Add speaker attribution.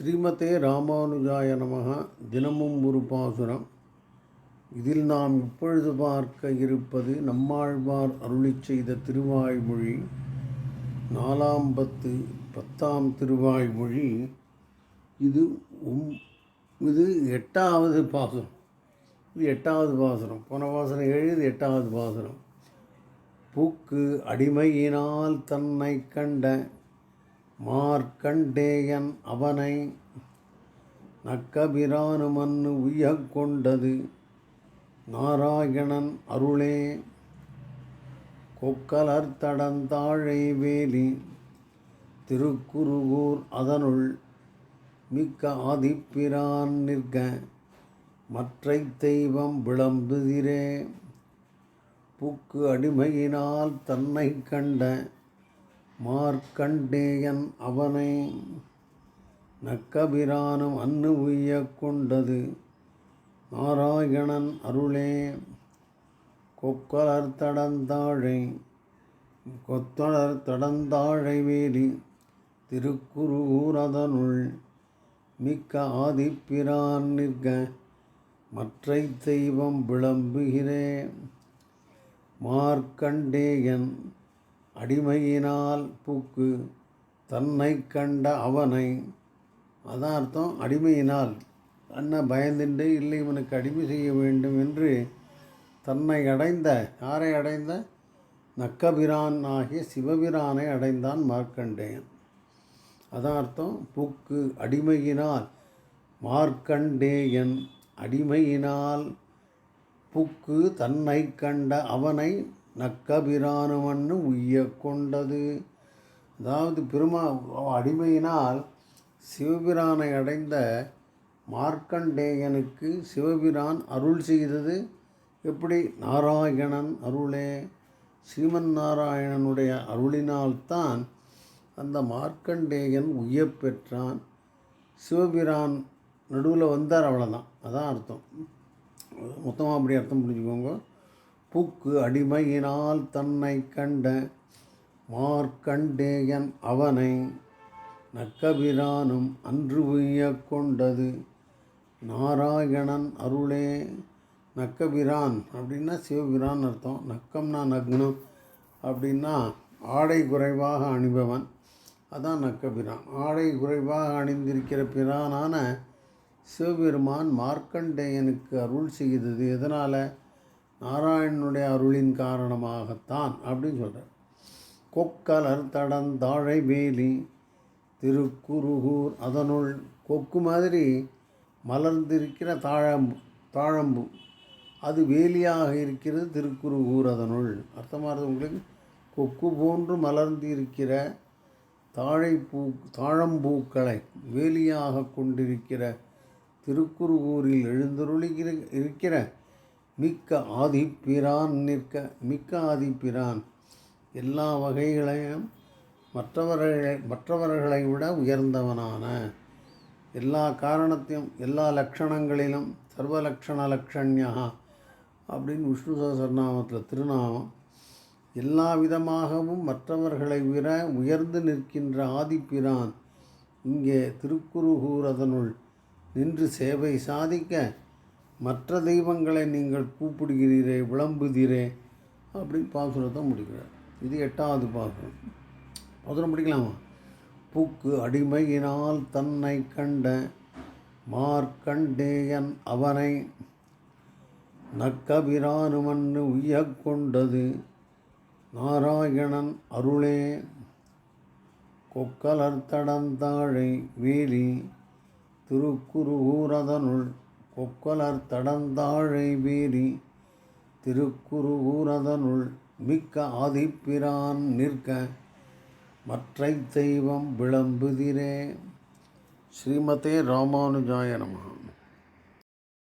Speaker 1: ஸ்ரீமதே ராமானுஜாய நமக. தினமும் ஒரு பாசுரம். இதில் நாம் இப்பொழுது பார்க்க இருப்பது நம்மாழ்வார் அருளி செய்த திருவாய்மொழி. நாலாம் பத்து பத்தாம் திருவாய்மொழி. இது உம் இது எட்டாவது பாசுரம். இது எட்டாவது பாசுரம். போன பாசுரம் ஏழு இது எட்டாவது பாசுரம். பூக்கு அடிமையினால் தன்னை கண்ட மார்க்கண்டேயன் அவனை நக்கபிரானுமன்னு உய்யக் கொண்டது. நாராயணன் அருளே. கொக்கலர் தடந்தாழை வேலி. திருக்குருகூர் அதனுள் மிக்க ஆதிப்பிரான் நிற்க மற்றை தெய்வம் விளம்புதிரே. புக்கு அடிமையினால் தன்னை கண்ட மார்க்கண்டேயன் அவனை நக்கபிரானும் அன்னு உய்ய கொண்டது. நாராயணன் அருளே கொக்கலர் தடந்தாழை கொத்தலர் தடந்தாழை வேலி திருக்குறூரதனுள் மிக்க ஆதிப்பிரான் நிற்க மற்றை தெய்வம் விளம்புகிறே. மார்க்கண்டேயன் அடிமையினால் புக்கு தன்னை கண்ட அவனை. அதான் அர்த்தம் அடிமையினால். அண்ணன் பயந்துண்டு இல்லை இவனுக்கு அடிமை செய்ய வேண்டும் என்று தன்னை அடைந்த யாரை அடைந்த? நக்கபிரான் ஆகிய சிவபிரானை அடைந்தான் மார்க்கண்டேயன். அதான் அர்த்தம் புக்கு அடிமையினால் மார்க்கண்டேயன். அடிமையினால் புக்கு தன்னை கண்ட அவனை நக்கபிரானுமன்னு உய்ய கொண்டது அதாவது பெருமா அடிமையினால் சிவபிரானை அடைந்த மார்க்கண்டேயனுக்கு சிவபிரான் அருள் செய்தது எப்படி? நாராயணன் அருளே. ஸ்ரீமன் நாராயணனுடைய அருளினால்தான் அந்த மார்க்கண்டேயன் உய்யப் பெற்றான். சிவபிரான் நடுவில் வந்தார் அவ்வளோதான் அதான் அர்த்தம். மொத்தமாக அப்படி அர்த்தம் புரிஞ்சுக்கோங்க. பூக்கு அடிமையினால் தன்னை கண்ட மார்க்கண்டேயன் அவனை நக்கபிரானும் அன்று உய்ய கொண்டது. நாராயணன் அருளே. நக்கபிரான் அப்படின்னா சிவபிரான் அர்த்தம். நக்கம்னா நக்னம் அப்படின்னா ஆடை குறைவாக அணிபவன். அதான் நக்கபிரான். ஆடை குறைவாக அணிந்திருக்கிற பிரானான சிவபெருமான் மார்க்கண்டேயனுக்கு அருள் செய்தது. எதனால்? நாராயணனுடைய அருளின் காரணமாகத்தான் அப்படின்னு சொல்கிறார் கொக்கலர் தடந்தாழை வேலி திருக்குருகூர் அதனுள் கொக்கு மாதிரி மலர்ந்திருக்கிற தாழம்பு தாழம்பு. அது வேலியாக இருக்கிறது திருக்குருகூர் அதனுள். அர்த்தமாகிறது உங்களுக்கு? கொக்கு போன்று மலர்ந்து இருக்கிற தாழைப்பூ தாழம்பூக்களை வேலியாக கொண்டிருக்கிற திருக்குருகூரில் எழுந்தருளிக்கிற இருக்கிற மிக்க ஆதிப்பிரான் நிற்க மிக்க ஆதிப்பிரான். எல்லா வகைகளையும் மற்றவர்களை மற்றவர்களை விட உயர்ந்தவனான எல்லா காரணத்தையும் எல்லா லக்ஷணங்களிலும் சர்வலக்ஷண லக்ஷண்யா அப்படின்னு விஷ்ணு சகசரநாமத்தில் திருநாமம். எல்லா விதமாகவும் மற்றவர்களை விட உயர்ந்து நிற்கின்ற ஆதிப்பிரான் இங்கே திருக்குருகூர் அதனுள் நின்று சேவை சாதிக்க மற்ற தெய்வங்களை நீங்கள் கூப்பிடுகிறீரே விளம்புகிறே அப்படின்னு பாசுரத்தை முடிக்கிறார். இது எட்டாவது பாசுரம் பாசுரம் முடிக்கலாமா? பூக்கு அடிமையினால் தன்னை கண்ட மார்க்கண்டேயன் அவனை நக்கபிரானுமன்னு உய்யக் கொண்டது. நாராயணன் அருளே கொக்கலர் தடந்தாழை வேலி திருக்குருகூரதனுள் கொக்கலர் தடந்தாழை வீரி திருக்குருகூரதனுள் மிக்க ஆதிப்பிரான் நிற்க மற்றை தெய்வம் விளம்புதிரே. ஸ்ரீமதே ராமானுஜாய நமகம்